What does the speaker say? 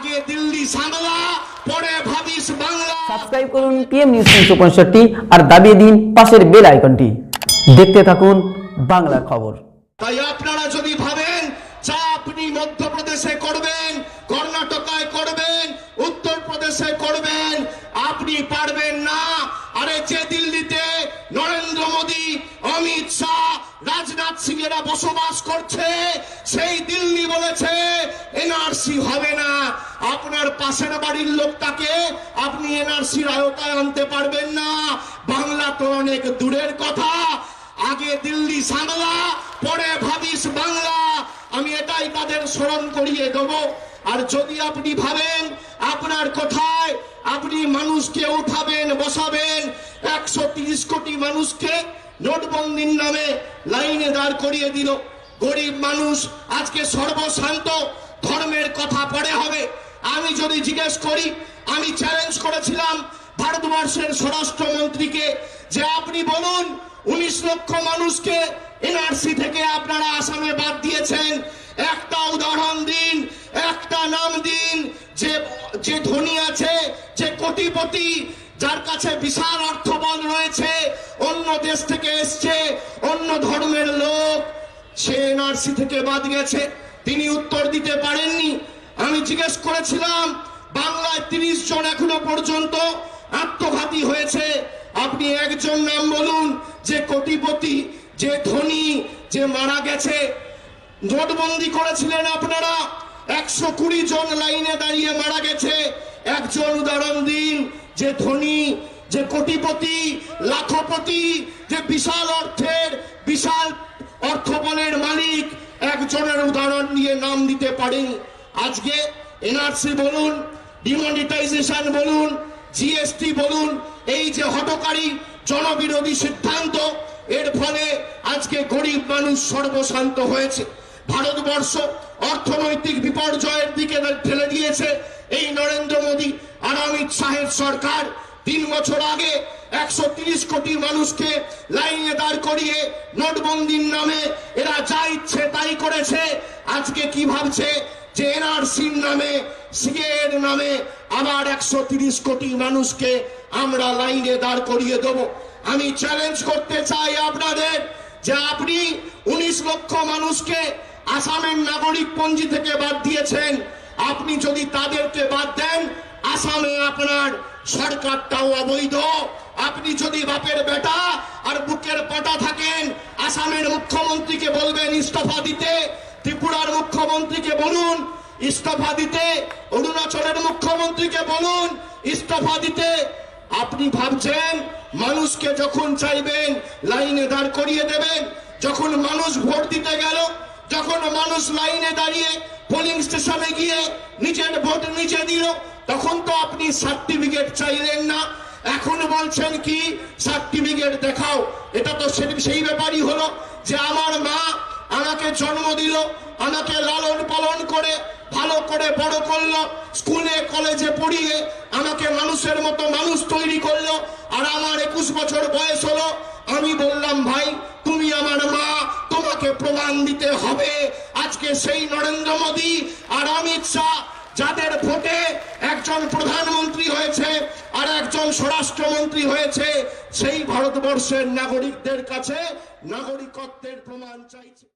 আগে দিল্লি সামলা পরে ভাবিস বাংলা। সাবস্ক্রাইব করুন পিএম নিউজ তিনশো পঁয়ষট্টি আর দাবিয়ে দিন পাশের বেল আইকনটি দেখতে থাকুন বাংলা খবর। তাই আপনারা যদি ভাবেন যা আপনি মধ্যপ্রদেশে করবেন কর্ণাটকায় করবেন উত্তরপ্রদেশে করবেন আপনি পারবেন না। আরে যে দিল্লিতে নরেন্দ্র মোদী অমিত শাহ রাজনাথ সিং এরা বসবাস করছে, সেই দিল্লি বলেছে এনআরসি হবে না। আপনার পাশের বাড়ির লোকটাকে আপনি এনআরসির আওতায় আনতে পারবেন না। বাংলা তো অনেক দূরের কথা। আগে দিল্লি সামলা, পরে ভাবিস বাংলা। আমি এটাই তাদের স্মরণ করিয়ে দেব। আর যদি আপনি ভাবেন আপনার কোথায় আপনি মানুষকে উঠাবেন, বসাবেন, একশো কোটি মানুষকে নোটবন্দির নামে লাইনে দাঁড় করিয়ে দিল। গরিব মানুষ, আজকে সর্বশান্ত, ধর্মের কথা পরে হবে। আমি যদি জিজ্ঞেস করি, আমি চ্যালেঞ্জ করেছিলাম ভারতবর্ষের স্বরাষ্ট্রমন্ত্রীকে যে আপনি বলুন, উনিশ লক্ষ মানুষকে এনআরসি থেকে আপনারা আসামে বাদ দিয়েছেন। একটা উদাহরণ দিন, একটা নাম দিন, যে যে ধনী আছে, যে কোটিপতি, যার কাছে বিশাল অর্থবল রয়েছে দেশ থেকে এসছে অন্য ধর্মের লোক। সে এনআরসি থেকে বাদ গেছে। তিনি উত্তর দিতে পারেননি। আমি জিজ্ঞেস করেছিলাম, বাংলায় তিরিশ জন এখনও পর্যন্ত আত্মঘাতী হয়েছে। আপনি একজন নাম বলুন, যে কোটিপতি, যে ধনী, যে মারা গেছে। নোটবন্দি করেছিলেন আপনারা। একশো কুড়ি জন লাইনে দাঁড়িয়ে মারা গেছে। একজন উদাহরণ দিন, যে ধনী যে কোটিপতি, লাখপতি, যে বিশাল অর্থের, বিশাল অর্থবলের মালিক, একজনের উদাহরণ নিয়ে নাম দিতে পারেন। আজকে এনআরসি বলুন ডিমনিটাইজেশন বলুন জিএসটি বলুন, এই যে হটকারী জনবিরোধী সিদ্ধান্ত, এর ফলে আজকে গরিব মানুষ সর্বশান্ত হয়েছে। ভারতবর্ষ অর্থনৈতিক বিপর্যয়ের দিকে ঠেলে দিয়েছে। এই নরেন্দ্র মোদী আর অমিত শাহের সরকার তিন বছর আগে একশো তিরিশ কোটি মানুষকে লাইনে দাঁড় করিয়ে নোটবন্দির নামে এরা যা ইচ্ছে তাই করেছে। আজকে কি ভাবছে? যে এনআরসির নামে সিএর নামে আবার একশো তিরিশ কোটি মানুষকে আমরা লাইনে দাঁড় করিয়ে দেব। আমি চ্যালেঞ্জ করতে চাই আপনাদের যে আপনি উনিশ লক্ষ মানুষকে আসামের নাগরিক পঞ্জি থেকে বাদ দিয়েছেন। আপনি যদি তাদেরকে বাদ দেন, আসামে আপনার সরকারটাও অবৈধ। আপনি যদি বাপের বেটা আর বুকের পাটা থাকেন, আসামের মুখ্যমন্ত্রীকে বলবেন ইস্তফা দিতে। ত্রিপুরার মুখ্যমন্ত্রীকে বলুন, ইস্তফা দিতে। অরুণাচলের মুখ্যমন্ত্রীকে বলুন, ইস্তফা দিতে। আপনি ভাবছেন, মানুষকে যখন চাইবেন, লাইনে দাঁড় করিয়ে দেবেন, যখন মানুষ ভোট দিতে গেল, যখন মানুষ লাইনে দাঁড়িয়ে পোলিং স্টেশনে গিয়ে নিজের ভোট নিচে দিল তখন তো আপনি সার্টিফিকেট চাইলেন না। এখন বলছেন কি সার্টিফিকেট দেখাও। এটা তো সেই ব্যাপারই হলো যে আমার মা আমাকে জন্ম দিল, আমাকে লালন পালন করে, ভালো করে বড় করল, স্কুলে, কলেজে পড়িয়ে আমাকে মানুষের মতো মানুষ তৈরি করল। আর আমার একুশ বছর বয়স হলো। আমি বললাম, ভাই, তুমি আমার মা, তোমাকে প্রমাণ দিতে হবে। আজকে সেই নরেন্দ্র মোদী আর অমিত শাহ যাদের ভোটে একজন প্রধানমন্ত্রী হয়েছে আর একজন স্বরাষ্ট্রমন্ত্রী হয়েছে, সেই ভারতবর্ষের নাগরিকদের কাছে নাগরিকত্বের প্রমাণ চাইছে।